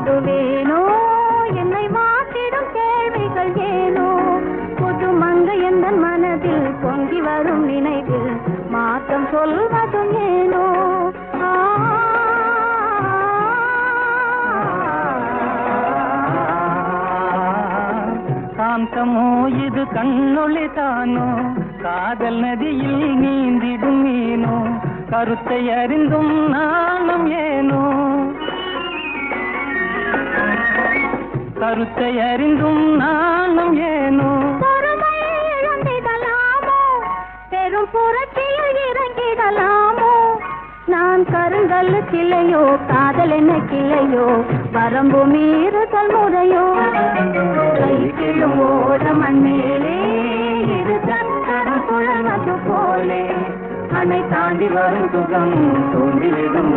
இதுவேனோ என்னை மாற்றிடும் கேள்விகள் ஏனோ? புது மங்க எந்த மனதில் பொங்கி வரும் நினைவில் மாற்றம் சொல்வதும் ஏனோ? காந்தமோ இது கண்ணொளி தானோ? காதல் நதியில் நீந்திடும் மீனோ? கருத்தை அறிந்தும் நானும் ஏனோ? கருத்தை அறிந்தும் நானும் ஏனோ? இழந்திடலாமோ? பெரும் புரட்சியில் இறங்கிடலாமோ? நான் கருங்கல் கிளையோ காதல் என்ன கிளையோ? வரம்பு மீறுதல் முறையோ? கை கைக்கிடும் ஓட மண்மேலே இது சக்கரம் சுழல்வது போலே. அணை தாண்டி வரும் சுகம் தூண்டிவிடும்